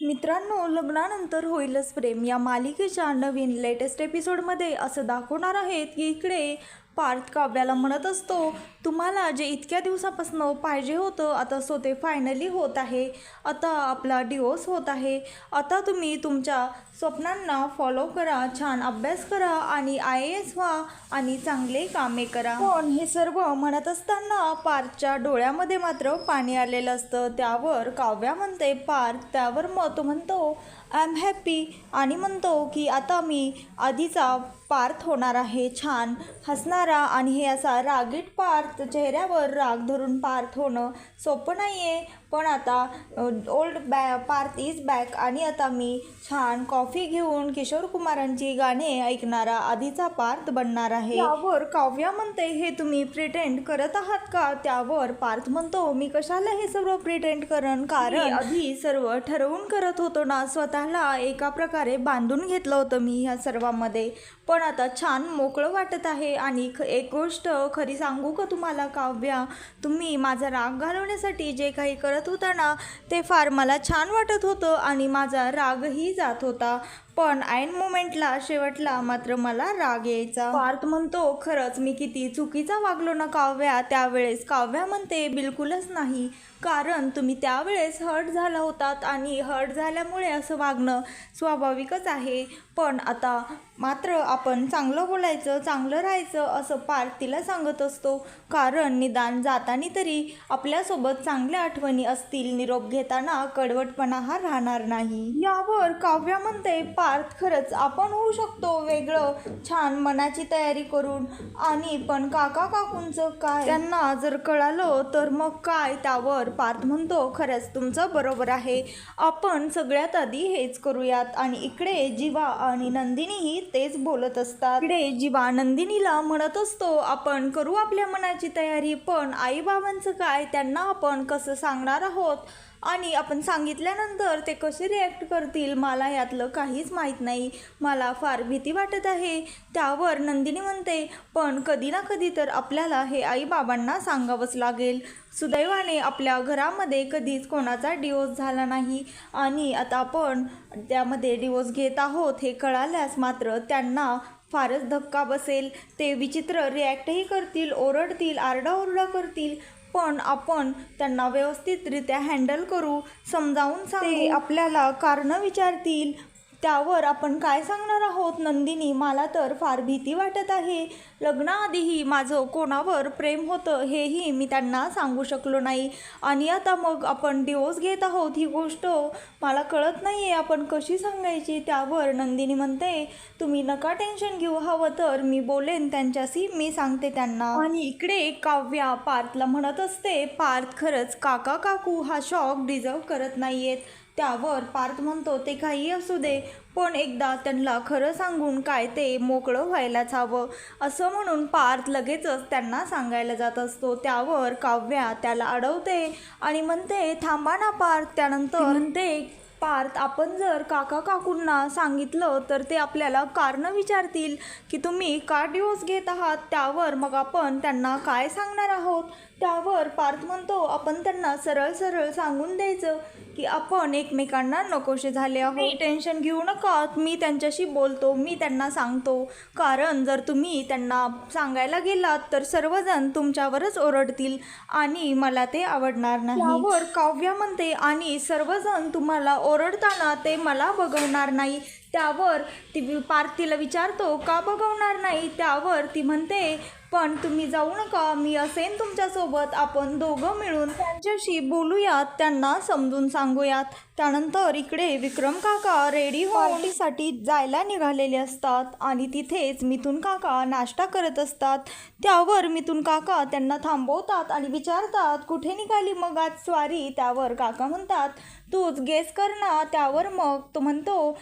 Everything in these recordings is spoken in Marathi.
मित्रांनो लग्नानंतर होईलच प्रेम. या मालिकेच्या नवीन लेटेस्ट एपिसोडमध्ये असं दाखवणार आहेत की इकडे पार्थ काव्याला म्हणत असतो तुम्हाला जे इतक्या दिवसापासून पाहिजे होतं आता सो ते फायनली होत आहे. आता आपला डिवोर्स होत आहे. आता तुम्ही तुमच्या स्वप्नांना फॉलो करा छान अभ्यास करा आणि आय ए एस व्हा आणि चांगले कामे करा. पण हे सर्व म्हणत असताना पार्थच्या डोळ्यामध्ये मात्र पाणी आलेलं असतं. त्यावर काव्या म्हणते पार्थ त्यावर मग तो म्हणतो आय एम हॅप्पी आणि म्हणतो की आता मी आधीचा पार्थ होणार आहे. छान. हसणारा आणि हे असा रागीट पार्थ चेहऱ्यावर राग धरून पार्थ होणं सोपं नाही आहे पण आता ओल्ड बॅ पार्थ इज बॅक आणि आता मी छान कॉफी घेऊन किशोर कुमारांची गाणे ऐकणारा आधीचा पार्थ बनणार आहे. त्यावर काव्या म्हणते हे तुम्ही प्रिटेंड करत आहात का? त्यावर पार्थ म्हणतो मी कशाला हे सर्व प्रिटेंड करण? कारण आधी सर्व ठरवून करत होतो ना स्वतःला एका प्रकारे बांधून घेतलं होतं मी ह्या सर्वांमध्ये. पण आता छान मोकळं वाटत आहे आणि ख एक गोष्ट खरी सांगू का तुम्हाला काव्या? तुम्ही माझा राग घालवण्यासाठी जे काही करत होता ना ते फार मला छान वाटत होतं आणि माझा रागही जात होता. पण ऐन मोमेंटला शेवटला मात्र मला राग यायचा. पार्थ म्हणतो खरंच मी किती चुकीचा वागलो ना काव्या? त्यावेळेस काव्या म्हणते बिलकुलच नाही. कारण तुम्ही त्यावेळेस हर्ट झाला होतात आणि हर्ट झाल्यामुळे असं वागणं स्वाभाविकच आहे. पण आता मात्र आपण चांगलं बोलायचं चांगलं राहायचं असं पार्थ तिला सांगत असतो. कारण निदान जाताना तरी आपल्यासोबत चांगल्या आठवणी असतील. निरोप घेताना कडवटपणा हा राहणार नाही. यावर काव्या म्हणते पार्थ खरंच आपण होऊ शकतो वेगळं. छान मनाची तयारी करून. आणि पण काका काकूंचं काय? त्यांना जर कळालं तर मग काय त्यावर? पार्थ म्हणतो खरंच तुमचं बरोबर आहे. आपण सगळ्यात आधी हेच करूयात. आणि इकडे जीवा आणि नंदिनीही तेच बोलत असतात. इकडे जीवा नंदिनीला म्हणत असतो आपण करू आपल्या मनाची तयारी पण आईबाबांचं काय? त्यांना आपण कसं सांगणार आहोत? आणि आपण सांगितल्यानंतर ते कसे रिॲक्ट करतील मला यातलं काहीच माहीत नाही. मला फार भीती वाटत आहे. त्यावर नंदिनी म्हणते पण कधी ना कधी तर आपल्याला हे आईबाबांना सांगावंच लागेल. सुदैवाने आपल्या घरामध्ये कधीच कोणाचा डिवोर्स झाला नाही. आणि आता आपण त्यामध्ये डिवोर्स घेत आहोत हे कळाल्यास मात्र त्यांना फारच धक्का बसेल. ते विचित्र रिॲक्टही करतील ओरडतील आरडाओरडा करतील. पण आपण त्यांना व्यवस्थितरित्या हँडल करू समजावून सांगू. आपल्याला कारणं विचारतील त्यावर आपण काय सांगणार आहोत? नंदिनी मला तर फार भीती वाटत आहे. लग्नाआधीही माझं कोणावर प्रेम होतं हेही मी त्यांना सांगू शकलो नाही. आणि आता मग आपण डिवोर्स घेत आहोत ही गोष्ट मला कळत नाही आहे आपण कशी सांगायची? त्यावर नंदिनी म्हणते तुम्ही नका टेन्शन घेऊ. हवं तर मी बोलेन त्यांच्याशी. मी सांगते त्यांना. आणि इकडे काव्या पार्थला म्हणत असते पार्थ खरंच काका काकू हा शॉक डिझर्व करत नाही आहेत त्यावर पार्थ म्हणतो ते काही असू दे पण एकदा त्यांना खरं सांगून काय ते मोकळं व्हायलाच हवं असं म्हणून पार्थ लगेचच त्यांना सांगायला जात असतो. त्यावर काव्या त्याला अडवते आणि म्हणते थांबा ना पार्थ. त्यानंतर म्हणते पार्थ आपण जर काका काकूंना सांगितलं तर ते आपल्याला कारणं विचारतील की तुम्ही का डिवोर्स घेत आहात? त्यावर मग आपण त्यांना काय सांगणार आहोत? त्यावर पार्थ म्हणतो आपण त्यांना सरळ सरळ सांगून द्यायचं की आपण एकमेकांना नकोसे झाले आहोत. टेन्शन घेऊ नका. मी त्यांच्याशी बोलतो मी त्यांना सांगतो. कारण जर तुम्ही त्यांना सांगायला गेलात तर सर्वजण तुमच्यावरच ओरडतील आणि मला ते आवडणार नाही. त्यावर काव्या म्हणते आणि सर्वजण तुम्हाला ओरडताना ते मला बघवणार नाही. त्यावर ती पार्थ तिला विचारतो का बघवणार नाही? त्यावर ती म्हणते पण तुम्ही जाऊ नका मी असेन तुमच्यासोबत आपण दोघं मिळून त्यांच्याशी बोलूयात त्यांना समजून सांगूयात. त्यानंतर इकडे विक्रम काका रेडी पार्टीसाठी जायला निघालेले असतात आणि तिथेच मिथून काका नाश्ता करत असतात. त्यावर मिथून काका त्यांना थांबवतात आणि विचारतात कुठे निघाली मग आज स्वारी? त्यावर काका म्हणतात तूच गेस कर ना त्यावर मग तो म्हणतो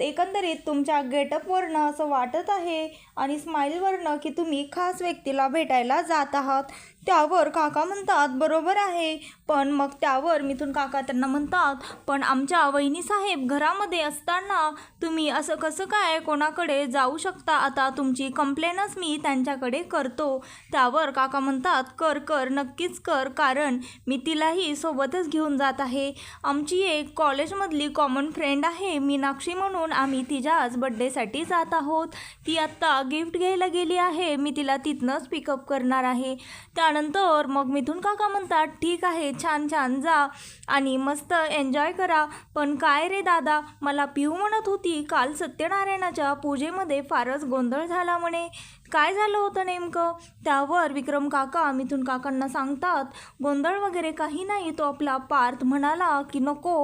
एकंदरीत तुमच्या गेटअपवरनं असं वाटत आहे आणि स्माईलवरनं की तुम्ही खास व्यक्तीला भेटायला जात आहात. त्यावर काका म्हणतात बरोबर आहे पण मग त्यावर मिथून काका त्यांना म्हणतात पण आमच्या वहिनीसाहेब घरामध्ये असताना तुम्ही असं कसं काय कोणाकडे जाऊ शकता? आता तुमची कंप्लेनच मी त्यांच्याकडे करतो. त्यावर काका म्हणतात कर कर नक्कीच कर कारण मी तिलाही सोबतच घेऊन जात आहे. आमची एक कॉलेजमधली कॉमन फ्रेंड आहे मीनाक्षी म्हणून आम्ही तिच्याच बड्डेसाठी जात आहोत. ती आत्ता गिफ्ट घ्यायला गेली आहे मी तिला तिथनंच पिकअप करणार आहे. त्या त्यानंतर मग मिथून काका म्हणतात ठीक आहे छान छान जा आणि मस्त एन्जॉय करा. पण काय रे दादा मला पिऊ म्हणत होती काल सत्यनारायणाच्या पूजेमध्ये फारच गोंधळ झाला म्हणे. काय झालं होतं नेमकं? त्यावर विक्रम काका मिथून काकांना सांगतात गोंधळ वगैरे काही नाही तो आपला पार्थ म्हणाला की नको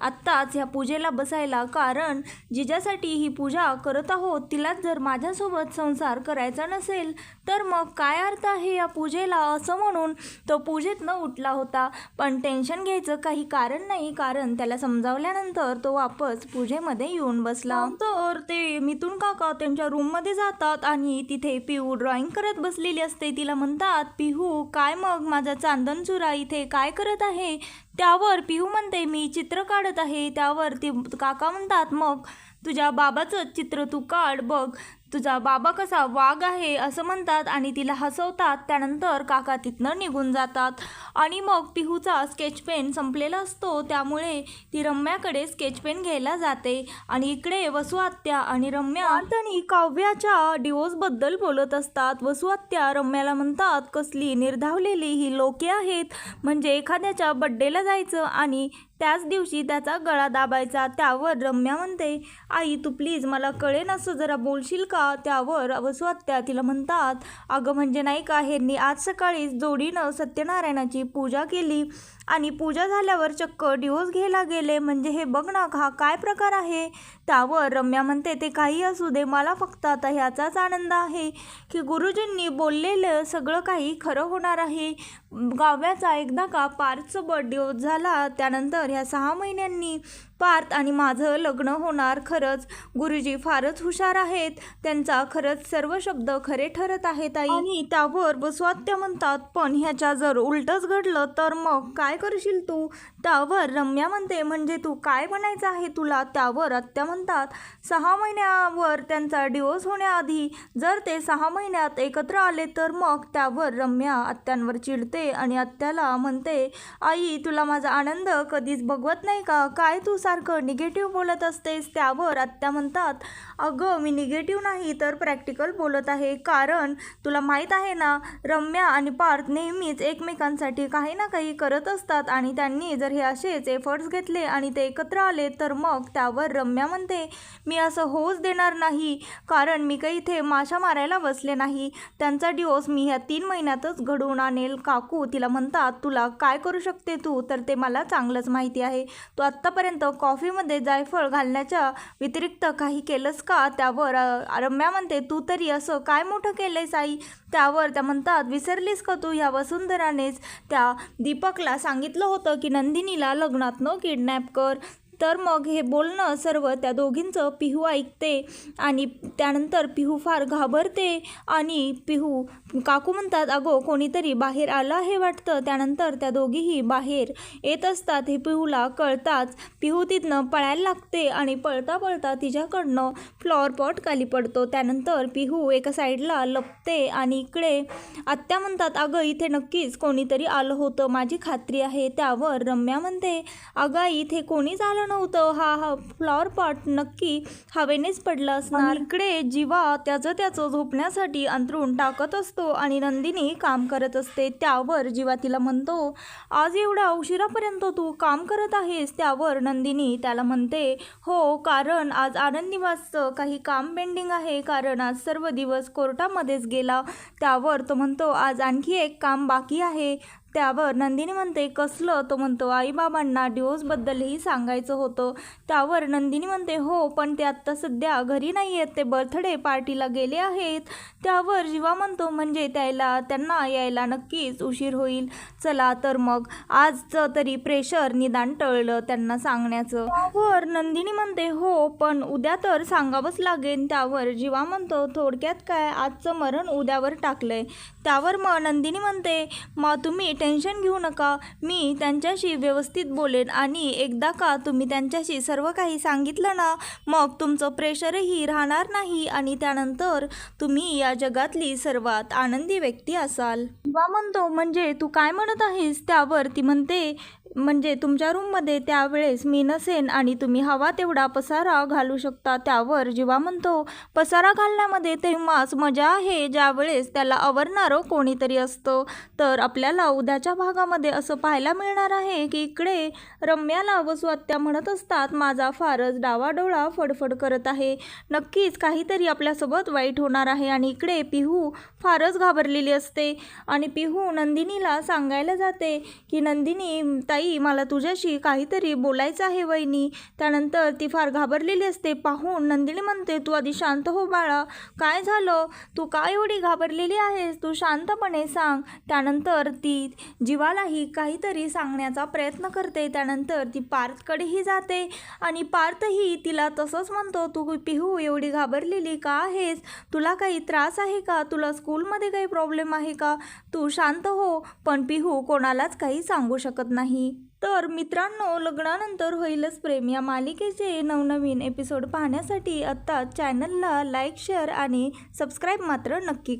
आत्ताच ह्या पूजेला बसायला कारण जिजासाठी ही पूजा करत आहोत तिलाच जर माझ्यासोबत संसार करायचा नसेल तर मग काय अर्थ आहे या पूजेला? असं म्हणून तो पूजेत न उठला होता. पण टेन्शन घ्यायचं काही कारण नाही कारण त्याला समजावल्यानंतर तो वापस पूजेमध्ये येऊन बसला. तर ते मिथून काका त्यांच्या रूममध्ये जातात आणि तिथे पिहू ड्रॉइंग करत बसलेली असते. तिला म्हणतात पिहू काय मग? माझा चांदन चुरा इथे काय करत आहे? त्यावर पिहू म्हणते मी चित्र काढत आहे. त्यावर ती काका म्हणतात मग तुझ्या बाबाचं चित्र तू काढ बघ. तुझा बाबा कसा वाघ आहे असं म्हणतात आणि तिला हसवतात. त्यानंतर काका तिथनं निघून जातात. आणि मग पिहूचा स्केच पेन संपलेला असतो. त्यामुळे ती रम्याकडे स्केच पेन घ्यायला जाते. आणि इकडे वसुआत्या आणि रम्या आणि काव्याच्या डिवोर्सबद्दल बोलत असतात. वसुआत्या रम्याला म्हणतात कसली निर्धावलेली ही लोके आहेत. म्हणजे एखाद्याच्या बड्डेला जायचं आणि त्याच दिवशी त्याचा गळा दाबायचा त्यावर रम्या म्हणते आई तू प्लीज मला कळेन असं जरा बोलशील का? त्यावर वसु तिला म्हणतात अगं म्हणजे नाही का ह्यांनी आज सकाळीच जोडीनं सत्यनारायणाची पूजा केली आणि पूजा झाल्यावर चक्क डिवोर्स घ्यायला गेले. म्हणजे हे बघ ना हा काय प्रकार आहे? त्यावर रम्या म्हणते ते काही असू दे मला फक्त आता ह्याचाच आनंद आहे की गुरुजींनी बोललेलं सगळं काही खरं होणार आहे. गाव्याचा एकदा का पार्थ बर्थ डिवोर्स झाला त्यानंतर ह्या सहा महिन्यांनी पार्थ आणि माझं लग्न होणार खरंच. गुरुजी फारच हुशार आहेत. त्यांचा खरंच सर्व शब्द खरे ठरत आहेत आई. आणि त्यावर बसवात्या म्हणतात पण ह्याच्या जर उलटच घडलं तर मग काय करशील तू? त्यावर रम्या म्हणते म्हणजे तू काय बनायचं आहे तुला? त्यावर आत्या म्हणतात सहा महिन्यावर त्यांचा डिवोर्स होण्याआधी जर ते सहा महिन्यात एकत्र आले तर मग त्यावर रम्या आत्यांवर चिडते आणि आत्याला म्हणते आई तुला माझा आनंद कधीच बघवत नाही का? काय तू सारखं निगेटिव्ह बोलत असतेस त्यावर आत्या म्हणतात अगं मी निगेटिव्ह नाही तर प्रॅक्टिकल बोलत आहे. कारण तुला माहीत आहे ना रम्या आणि पार्थ नेहमीच एकमेकांसाठी काही ना काही करत असतात आणि त्यांनी जर हे असेच एफर्ट्स घेतले आणि ते एकत्र आले तर मग त्यावर रम्या म्हणते मी असं होऊच देणार नाही. कारण मी काही इथे माशा मारायला बसले नाही. त्यांचा डिवोर्स मी ह्या तीन महिन्यातच घडवून आणेल. काकू तिला म्हणतात तुला काय करू शकते तू? तर ते मला चांगलंच माहिती आहे. तू आत्तापर्यंत कॉफीमध्ये जायफळ घालण्याच्या व्यतिरिक्त काही केलंस का? त्यावर रम्या म्हणते तू तरी असं काय मोठं केलंयस आई? त्यावर त्या म्हणतात विसरलीस का तू ह्या वसुंधरानेच? त्या दीपकला सांगितलं होतं की नंदिनीला लग्नात न किडनॅप कर. तर मग हे बोलणं सर्व त्या दोघींचं पिहू ऐकते आणि त्यानंतर पिहू फार घाबरते आणि पिहू काकू म्हणतात अगो कोणीतरी बाहेर आलं आहे वाटतं. त्यानंतर त्या दोघीही बाहेर येत असतात. हे पिहूला कळताच पिहू तिथनं पळायला लागते आणि पळता पळता तिच्याकडनं फ्लॉवर पॉट खाली पडतो. त्यानंतर पिहू एका साईडला लपते आणि इकडे आत्या म्हणतात अगं इथे नक्कीच कोणीतरी आलं होतं. माझी खात्री आहे त्यावर रम्या म्हणते अगं इथे कोणीच आलं नव्हतं हा हा फ्लॉवर पॉट नक्की हवेनेच पडला असणार. इकडे जीवा त्याचं त्याचं झोपण्यासाठी अंतरून टाकत असतो आणि नंदिनी काम करत असते. त्यावर जीवा तिला म्हणतो आज एवढ्या उशिरापर्यंत तू काम करत आहेस? त्यावर नंदिनी त्याला म्हणते हो कारण आज आनंदीवासचं काही काम पेंडिंग आहे. कारण आज सर्व दिवस कोर्टामध्येच गेला. त्यावर तो म्हणतो आज आणखी एक काम बाकी आहे. त्यावर नंदिनी म्हणते कसलं? तो म्हणतो आईबाबांना डिवोर्सबद्दलही सांगायचं होतं. त्यावर नंदिनी म्हणते हो पण ते आत्ता सध्या घरी नाही आहेत ते बर्थडे पार्टीला गेले आहेत. त्यावर जीवा म्हणतो म्हणजे त्याला त्यांना यायला नक्कीच उशीर होईल. चला तर मग आजचं तरी प्रेशर निदान टळलं त्यांना सांगण्याचं. त्यावर नंदिनी म्हणते हो पण उद्या तर सांगावंच लागेल. त्यावर जीवा म्हणतो थोडक्यात काय? आजचं मरण उद्यावर टाकलंय. त्यावर मग नंदिनी म्हणते मग तुम्ही टेन्शन घेऊ नका. मी त्यांच्याशी व्यवस्थित बोलेन आणि एकदा का तुम्ही त्यांच्याशी सर्व काही सांगितलं ना मग तुमचं प्रेशरही राहणार नाही आणि त्यानंतर तुम्ही या जगातली सर्वात आनंदी व्यक्ती असाल. वा म्हणतो म्हणजे तू काय म्हणत आहेस? त्यावर ती म्हणते म्हणजे तुमच्या रूममध्ये त्यावेळेस मी नसेन आणि तुम्ही हवा तेवढा पसारा घालू शकता. त्यावर जीवा म्हणतो पसारा घालण्यामध्ये तेव्हाच मजा आहे ज्यावेळेस त्याला आवरणारं कोणीतरी असतं. तर आपल्याला उद्याच्या भागामध्ये असं पाहायला मिळणार आहे की इकडे रम्याला व स्वात्या म्हणत असतात माझा फारच डावाडोळा फडफड करत आहे. नक्कीच काहीतरी आपल्यासोबत वाईट होणार आहे आणि इकडे पिहू फारच घाबरलेली असते. आणि पिहू नंदिनीला सांगायला जाते की नंदिनी ताई मला तुझ्याशी काहीतरी बोलायचं आहे वहिनी. त्यानंतर ती फार घाबरलेली असते. पाहून नंदिनी म्हणते तू आधी शांत हो बाळा. काय झालं? तू का एवढी घाबरलेली आहेस? तू शांतपणे सांग. त्यानंतर ती जीवालाही काहीतरी सांगण्याचा प्रयत्न करते. त्यानंतर ती पार्थकडेही जाते आणि पार्थही तिला तसंच म्हणतो तू पिहू एवढी घाबरलेली का आहेस? तुला काही त्रास आहे का? तुला स्कूलमध्ये काही प्रॉब्लेम आहे का? तू शांत हो. पण पिहू कोणालाच काही सांगू शकत नाही. तर मित्रांनो लग्नानंतर होईलच प्रेम. या मालिकेचे नवनवीन एपिसोड पाहण्यासाठी आत्ता चॅनलला लाईक शेअर आणि सबस्क्राईब मात्र नक्की करा.